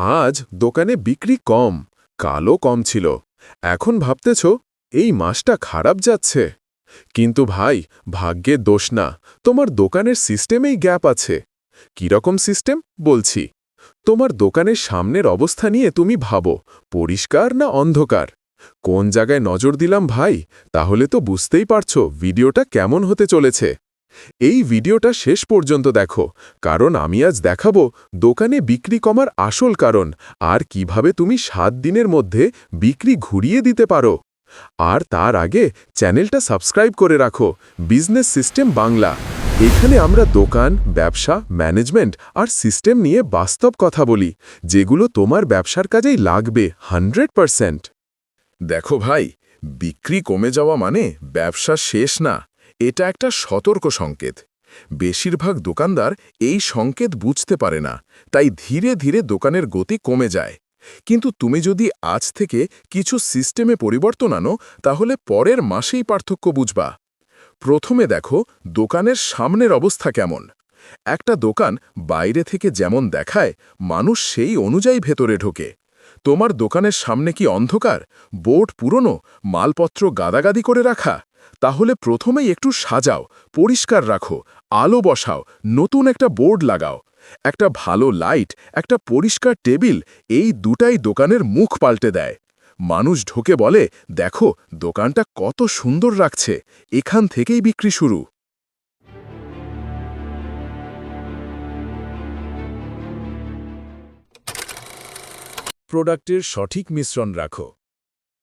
আজ দোকানে বিক্রি কম, কালও কম ছিল। এখন ভাবতেছ, এই মাসটা খারাপ যাচ্ছে। কিন্তু ভাই, ভাগ্যে দোষ না, তোমার দোকানের সিস্টেমেই গ্যাপ আছে। কীরকম সিস্টেম? বলছি, তোমার দোকানের সামনের অবস্থা নিয়ে তুমি ভাবো, পরিষ্কার না অন্ধকার? কোন জায়গায় নজর দিলাম ভাই, তাহলে তো বুঝতেই পারছ, ভিডিওটা কেমন হতে চলেছে। এই ভিডিওটা শেষ পর্যন্ত দেখো, কারণ আমি আজ দেখাবো দোকানে বিক্রি কমার আসল কারণ আর কীভাবে তুমি সাত দিনের মধ্যে বিক্রি ঘুরিয়ে দিতে পারো। আর তার আগে চ্যানেলটা সাবস্ক্রাইব করে রাখো, বিজনেস সিস্টেম বাংলা। এখানে আমরা দোকান, ব্যবসা, ম্যানেজমেন্ট আর সিস্টেম নিয়ে বাস্তব কথা বলি, যেগুলো তোমার ব্যবসার কাজেই লাগবে হান্ড্রেড দেখো ভাই, বিক্রি কমে যাওয়া মানে ব্যবসা শেষ না। এটা একটা সতর্ক সংকেত। বেশিরভাগ দোকানদার এই সংকেত বুঝতে পারে না, তাই ধীরে ধীরে দোকানের গতি কমে যায়। কিন্তু তুমি যদি আজ থেকে কিছু সিস্টেমে পরিবর্তন আনো, তাহলে পরের মাসেই পার্থক্য বুঝবা। প্রথমে দেখো দোকানের সামনের অবস্থা কেমন। একটা দোকান বাইরে থেকে যেমন দেখায়, মানুষ সেই অনুযায়ী ভেতরে ঢোকে। তোমার দোকানের সামনে কি অন্ধকার? বোর্ড পুরনো? মালপত্র গাদাগাদি করে রাখা? তাহলে প্রথমেই একটু সাজাও, পরিষ্কার রাখো, আলো বসাও, নতুন একটা বোর্ড লাগাও। একটা ভালো লাইট, একটা পরিষ্কার টেবিল, এই দুটাই দোকানের মুখ পাল্টে দেয়। মানুষ ঢোকে বলে, দেখো, দোকানটা কত সুন্দর রাখছে, এখান থেকেই বিক্রি শুরু। প্রোডাক্টের সঠিক মিশ্রণ রাখো।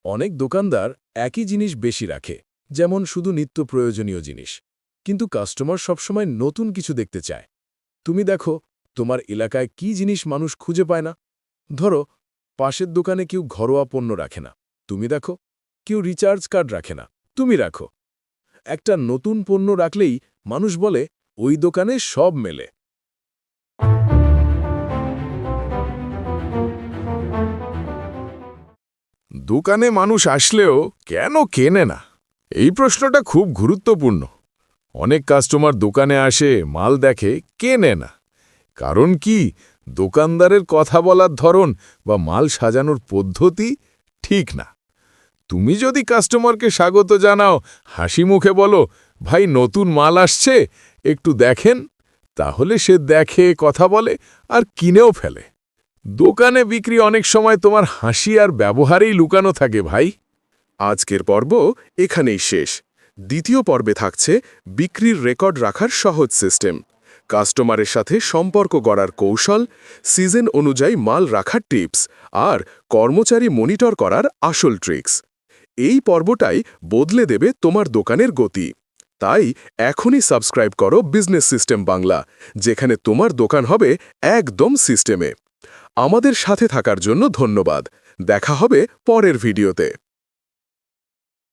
অনেক দোকানদার একই জিনিস বেশি রাখে। যেমন শুধু নিত্য প্রয়োজনীয় জিনিস। কিন্তু কাস্টমার সবসময় নতুন কিছু দেখতে চায়। তুমি দেখো, তোমার এলাকায় কি জিনিস মানুষ খুঁজে পায় না? ধরো, পাশের দোকানে কেউ ঘরোয়া পণ্য রাখে না। তুমি দেখো, কেউ রিচার্জ কার্ড রাখে না। তুমি রাখো। একটা নতুন পণ্য রাখলেই মানুষ বলে, ওই দোকানে সব মেলে। দোকানে মানুষ আসলেও কেন কেনে না? এই প্রশ্নটা খুব গুরুত্বপূর্ণ। অনেক কাস্টমার দোকানে আসে, মাল দেখে কেনে না? কারণ কি? দোকানদারের কথা বলার ধরন বা মাল সাজানোর পদ্ধতি ঠিক না। তুমি যদি কাস্টমারকে স্বাগত জানাও, হাসি মুখে বলো, ভাই, নতুন মাল আসছে, একটু দেখেন। তাহলে সে দেখে, কথা বলে আর কিনেও ফেলে। দোকানে বিক্রি অনেক সময় তোমার হাসি আর ব্যবহারেই লুকানো থাকে, ভাই। আজকের পর্ব এখানেই শেষ। দ্বিতীয় পর্বে থাকছে বিক্রির রেকর্ড রাখার সহজ সিস্টেম। কাস্টমারের সাথে সম্পর্ক গড়ার কৌশল, সিজন অনুযায়ী মাল রাখার টিপস, আর কর্মচারী মনিটর করার আসল ট্রিক্স। এই পর্বটাই বদলে দেবে তোমার দোকানের গতি। তাই এখনই সাবস্ক্রাইব করো বিজনেস সিস্টেম বাংলা, যেখানে তোমার দোকান হবে একদম সিস্টেমে। আমাদের সাথে থাকার জন্য ধন্যবাদ। দেখা হবে পরের ভিডিওতে।